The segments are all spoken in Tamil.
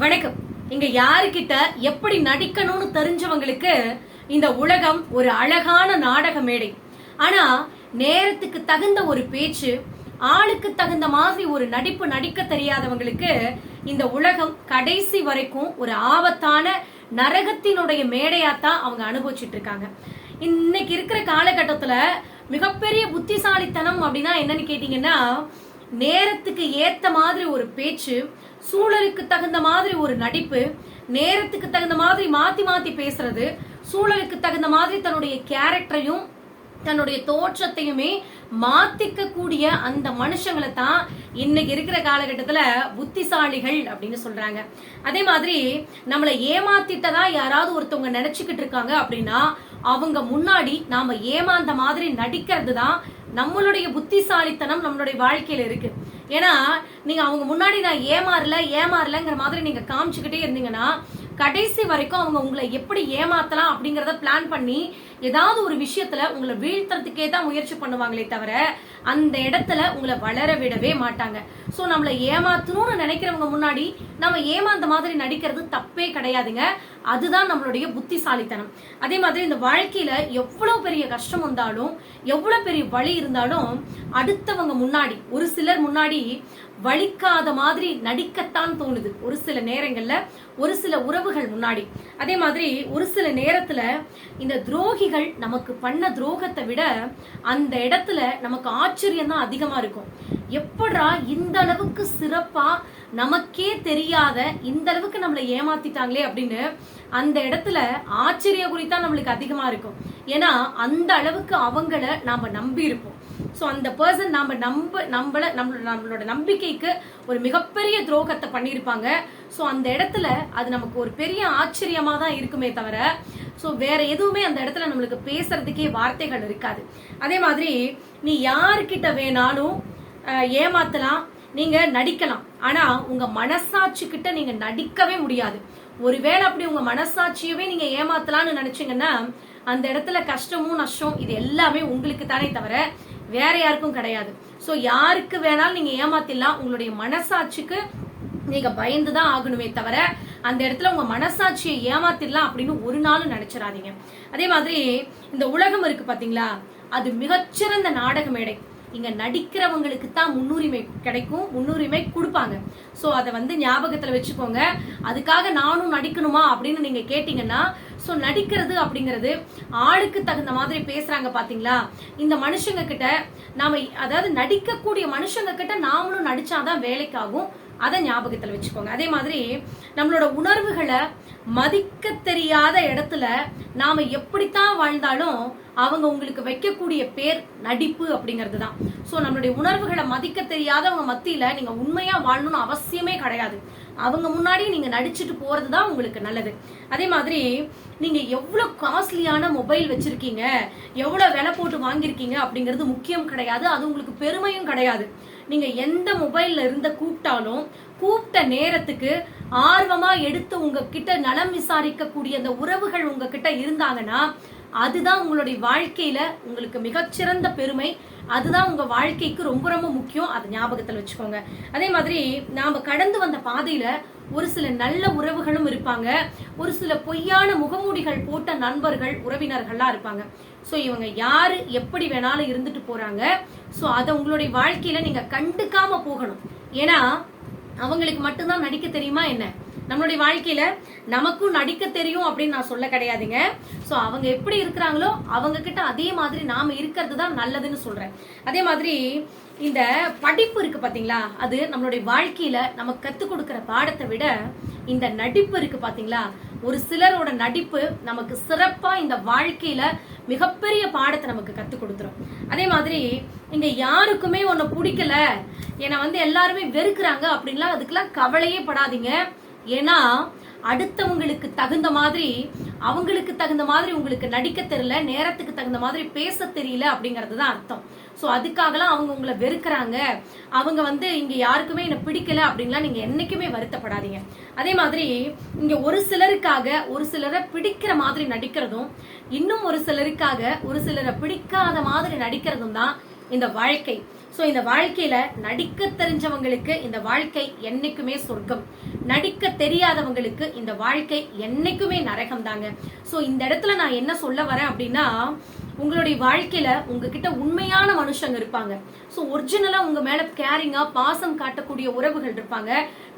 வணக்கம். இங்க யாருக்கிட்ட எப்படி நடிக்கணும்னு தெரிஞ்சவங்களுக்கு இந்த உலகம் ஒரு அழகான நாடக மேடை. ஆனா நேரத்துக்கு தகுந்த ஒரு பேச்சு ஆளுக்கு தகுந்த மாதிரி ஒரு நடிப்பு நடிக்க தெரியாதவங்களுக்கு இந்த உலகம் கடைசி வரைக்கும் ஒரு ஆபத்தான நரகத்தினுடைய மேடையாத்தான் அவங்க அனுபவிச்சுட்டு இருக்காங்க இன்னைக்கு இருக்கிற காலகட்டத்துல மிகப்பெரிய புத்திசாலித்தனம் அப்படின்னா என்னன்னு கேட்டீங்கன்னா நேரத்துக்கு ஏத்த மாதிரி ஒரு பேச்சு சூழலுக்கு தகுந்த மாதிரி ஒரு நடிப்பு நேரத்துக்கு தகுந்த மாதிரி மாத்தி மாத்தி பேசுறது சூழலுக்கு தகுந்த மாதிரி தன்னுடைய கேரக்டரையும் தன்னுடைய தோற்றத்தையுமே மாத்திக்க கூடிய அந்த மனுஷங்களை தான் இன்னைக்கு இருக்கிற காலகட்டத்துல புத்திசாலிகள் அப்படின்னு சொல்றாங்க. அதே மாதிரி நம்மளை ஏமாத்திட்டதா யாராவது ஒருத்தவங்க நினைச்சுக்கிட்டு இருக்காங்க அப்படின்னா அவங்க முன்னாடி நாம ஏமாந்த மாதிரி நடிக்கிறது தான் நம்மளுடைய புத்திசாலித்தனம் நம்மளுடைய வாழ்க்கையில இருக்கு. ஏன்னா நீங்க அவங்க முன்னாடி நான் ஏமாறல ஏமாறலங்கிற மாதிரி நீங்க காமிச்சுக்கிட்டே இருந்தீங்கன்னா கடைசி வரைக்கும் அவங்க உங்களை எப்படி ஏமாத்தலாம் அப்படிங்கறத பிளான் பண்ணி ஏதாவது ஒரு விஷயத்துல உங்களை வீழ்த்துறதுக்கே தான் முயற்சி பண்ணுவாங்களே தவிர அந்த இடத்துல உங்களை வளர விடவே மாட்டாங்க. சோ நம்மளை ஏமாத்தணும்னு நினைக்கிறவங்க முன்னாடி நம்ம ஏமாந்த மாதிரி நடிக்கிறது தப்பே கிடையாதுங்க. அதுதான் நம்மளுடைய புத்திசாலித்தனம். அதே மாதிரி இந்த வாழ்க்கையில எவ்வளவு பெரிய கஷ்டம் வந்தாலும் எவ்வளவு பெரிய வழி இருந்தாலும் அடுத்தவங்க முன்னாடி ஒரு சிலர் முன்னாடி வலிக்காத மாதிரி நடிக்கத்தான் தோணுது. ஒரு சில நேரங்கள்ல ஒரு சில உறவுகள் முன்னாடி. அதே மாதிரி ஒரு சில நேரத்துல இந்த துரோகிகள் நமக்கு பண்ண துரோகத்தை விட அந்த இடத்துல நமக்கு ஆச்சரியம் தான் அதிகமா இருக்கும். எப்படா இந்த அளவுக்கு சிறப்பா நமக்கே தெரியாத இந்த அளவுக்கு நம்மளை ஏமாத்திட்டாங்களே அப்படின்னு அந்த இடத்துல ஆச்சரிய குறித்தான் நம்மளுக்கு அதிகமா இருக்கும். ஏன்னா அந்த அளவுக்கு அவங்கள நாம நம்பி ஸோ அந்த பர்சன் நாம் நம்ப நம்மள நம்மளோட நம்மளோட நம்பிக்கைக்கு ஒரு மிகப்பெரிய துரோகத்தை பண்ணியிருப்பாங்க. ஸோ அந்த இடத்துல அது நமக்கு ஒரு பெரிய ஆச்சரியமாக தான் இருக்குமே தவிர ஸோ வேற எதுவுமே அந்த இடத்துல நம்மளுக்கு பேசுறதுக்கே வார்த்தைகள் இருக்காது. அதே மாதிரி நீ யார்கிட்ட வேணாலும் ஏமாத்தலாம் நீங்க நடிக்கலாம். ஆனா உங்க மனசாட்சி கிட்ட நீங்க நடிக்கவே முடியாது. ஒருவேளை அப்படி உங்க மனசாட்சியவே நீங்க ஏமாத்தலாம்னு நினைச்சீங்கன்னா அந்த இடத்துல கஷ்டமும் நஷ்டம் இது எல்லாமே உங்களுக்கு தானே தவிர வேற யாருக்கும் கிடையாது. ஸோ யாருக்கு வேணாலும் நீங்க ஏமாத்திடலாம். உங்களுடைய மனசாட்சிக்கு நீங்க பயந்துதான் ஆகணுமே தவிர அந்த இடத்துல உங்க மனசாட்சியை ஏமாத்திடலாம் அப்படின்னு ஒரு நாளும் நினைச்சிடாதீங்க. அதே மாதிரி இந்த உலகம் இருக்கு பாத்தீங்களா? அது மிகச்சிறந்த நாடக மேடை. இங்க நடிக்கிறவங்களுக்கு தான் முன்னுரிமை கிடைக்கும் முன்னுரிமை கொடுப்பாங்க. ஸோ அதை வந்து ஞாபகத்துல வச்சுக்கோங்க. அதுக்காக நானும் நடிக்கணுமா அப்படின்னு நீங்க கேட்டீங்கன்னா ஸோ நடிக்கிறது அப்படிங்கிறது ஆளுக்கு தகுந்த மாதிரி பேசுறாங்க பாத்தீங்களா? இந்த மனுஷங்க கிட்ட நாம அதாவது நடிக்கக்கூடிய மனுஷங்க கிட்ட நாமளும் நடிச்சாதான் வேலைக்காகும். அதை ஞாபகத்துல வச்சுக்கோங்க. அதே மாதிரி நம்மளோட உணர்வுகளை மதிக்க தெரியாத இடத்துல நாம எப்படித்தான் வாழ்ந்தாலும் அவங்க உங்களுக்கு வைக்கக்கூடிய பேர் நடிப்பு அப்படிங்கிறது தான். ஸோ நம்மளுடைய உணர்வுகளை மதிக்க தெரியாதவங்க மத்தியில் நீங்கள் உண்மையாக வாழணும்னு அவசியமே கிடையாது. அவங்க முன்னாடி நீங்கள் நடிச்சுட்டு போகிறது தான் உங்களுக்கு நல்லது. அதே மாதிரி நீங்கள் எவ்வளோ காஸ்ட்லியான மொபைல் வச்சுருக்கீங்க எவ்வளோ விலை போட்டு வாங்கியிருக்கீங்க அப்படிங்கிறது முக்கியம் கிடையாது. அது உங்களுக்கு பெருமையும் கிடையாது. நீங்கள் எந்த மொபைலில் இருந்த கூப்பிட்டாலும் கூப்பிட்ட நேரத்துக்கு ஆர்வமா எடுத்து உங்ககிட்ட நலம் விசாரிக்கக்கூடிய அந்த உறவுகள் உங்ககிட்ட இருந்தாங்கன்னா அதுதான் உங்களுடைய வாழ்க்கையில உங்களுக்கு மிகச்சிறந்த பெருமை. அதுதான் உங்க வாழ்க்கைக்கு ரொம்ப ரொம்ப முக்கியம். அதை ஞாபகத்துல வச்சுக்கோங்க. அதே மாதிரி நாம கடந்து வந்த பாதையில ஒரு சில நல்ல உறவுகளும் இருப்பாங்க. ஒரு சில பொய்யான முகமூடிகள் போட்ட நண்பர்கள் உறவினர்கள்லாம் இருப்பாங்க. சோ இவங்க யாரு எப்படி வேணாலும் இருந்துட்டு போறாங்க. சோ அதை உங்களுடைய வாழ்க்கையில நீங்க கண்டுக்காம போகணும். ஏன்னா அவங்களுக்கு மட்டும்தான் நடிக்க தெரியுமா என்ன? நம்மளுடைய வாழ்க்கையில நமக்கும் நடிக்க தெரியும் அப்படின்னு நான் சொல்ல கிடையாதுங்க. சோ அவங்க எப்படி இருக்கிறாங்களோ அவங்க கிட்ட அதே மாதிரி நாம இருக்கிறது தான் நல்லதுன்னு சொல்றேன். அதே மாதிரி இந்த படிப்பு இருக்கு பாத்தீங்களா? அது நம்மளுடைய வாழ்க்கையில நமக்கு கத்துக் கொடுக்கிற பாடத்தை விட இந்த நடிப்பு இருக்கு பாத்தீங்களா? ஒரு சிலரோட நடிப்பு நமக்கு சிறப்பா இந்த வாழ்க்கையில மிகப்பெரிய பாடத்தை நமக்கு கத்து கொடுத்துரும். அதே மாதிரி இங்க யாருக்குமே உன்னை பிடிக்கல. என்னை வந்து எல்லாருமே வெறுக்கிறாங்க அப்படின்லாம் அதுக்கெல்லாம் கவலையே படாதீங்க. ஏன்னா அடுத்தவங்களுக்கு தகுந்த மாதிரி அவங்களுக்கு தகுந்த மாதிரி உங்களுக்கு நடிக்க தெரியல நேரத்துக்கு தகுந்த மாதிரி பேச தெரியல அப்படிங்கிறது தான் அர்த்தம். ஸோ அதுக்காகலாம் அவங்க உங்களை வெறுக்கிறாங்க. அவங்க வந்து இங்கே யாருக்குமே என்ன பிடிக்கல அப்படின்லாம் நீங்கள் என்றைக்குமே வருத்தப்படாதீங்க. அதே மாதிரி இங்கே ஒரு சிலருக்காக ஒரு சிலரை பிடிக்கிற மாதிரி நடிக்கிறதும் இன்னும் ஒரு சிலருக்காக ஒரு சிலரை பிடிக்காத மாதிரி நடிக்கிறதும் தான் இந்த வாழ்க்கை. ஸோ இந்த வாழ்க்கையில நடிக்க தெரிஞ்சவங்களுக்கு இந்த வாழ்க்கை என்னைக்குமே சொர்க்கம். நடிக்க தெரியாதவங்களுக்கு இந்த வாழ்க்கை என்னைக்குமே நரகம் தாங்க ஸோ இந்த இடத்துல நான் என்ன சொல்ல வரேன் அப்படின்னா உங்களுடைய வாழ்க்கையில உங்ககிட்ட உண்மையான மனுஷங்க இருப்பாங்க. ஸோ ஒரிஜினலா உங்க மேல கேரிங்கா பாசம் காட்டக்கூடிய உறவுகள் இருப்பாங்க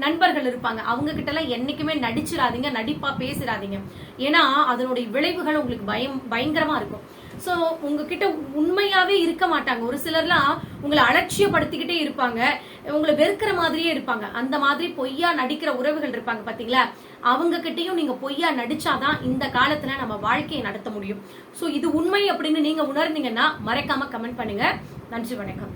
நண்பர்கள் இருப்பாங்க. அவங்க கிட்ட எல்லாம் என்னைக்குமே நடிச்சிடாதீங்க நடிப்பா பேசிடாதீங்க. ஏன்னா அதனுடைய விளைவுகள் உங்களுக்கு பயம் பயங்கரமா இருக்கும். ஸோ உங்ககிட்ட உண்மையாவே இருக்க மாட்டாங்க. ஒரு சிலர்லாம் உங்களை அலட்சியப்படுத்திக்கிட்டே இருப்பாங்க. உங்களை வெறுக்கிற மாதிரியே இருப்பாங்க. அந்த மாதிரி பொய்யா நடிக்கிற உறவுகள் இருப்பாங்க பாத்தீங்களா? அவங்க கிட்டயும் நீங்க பொய்யா நடிச்சாதான் இந்த காலத்துல நம்ம வாழ்க்கையை நடத்த முடியும். ஸோ இது உண்மை அப்படின்னு நீங்க உணர்ந்தீங்கன்னா மறக்காம கமெண்ட் பண்ணுங்க. நன்றி வணக்கம்.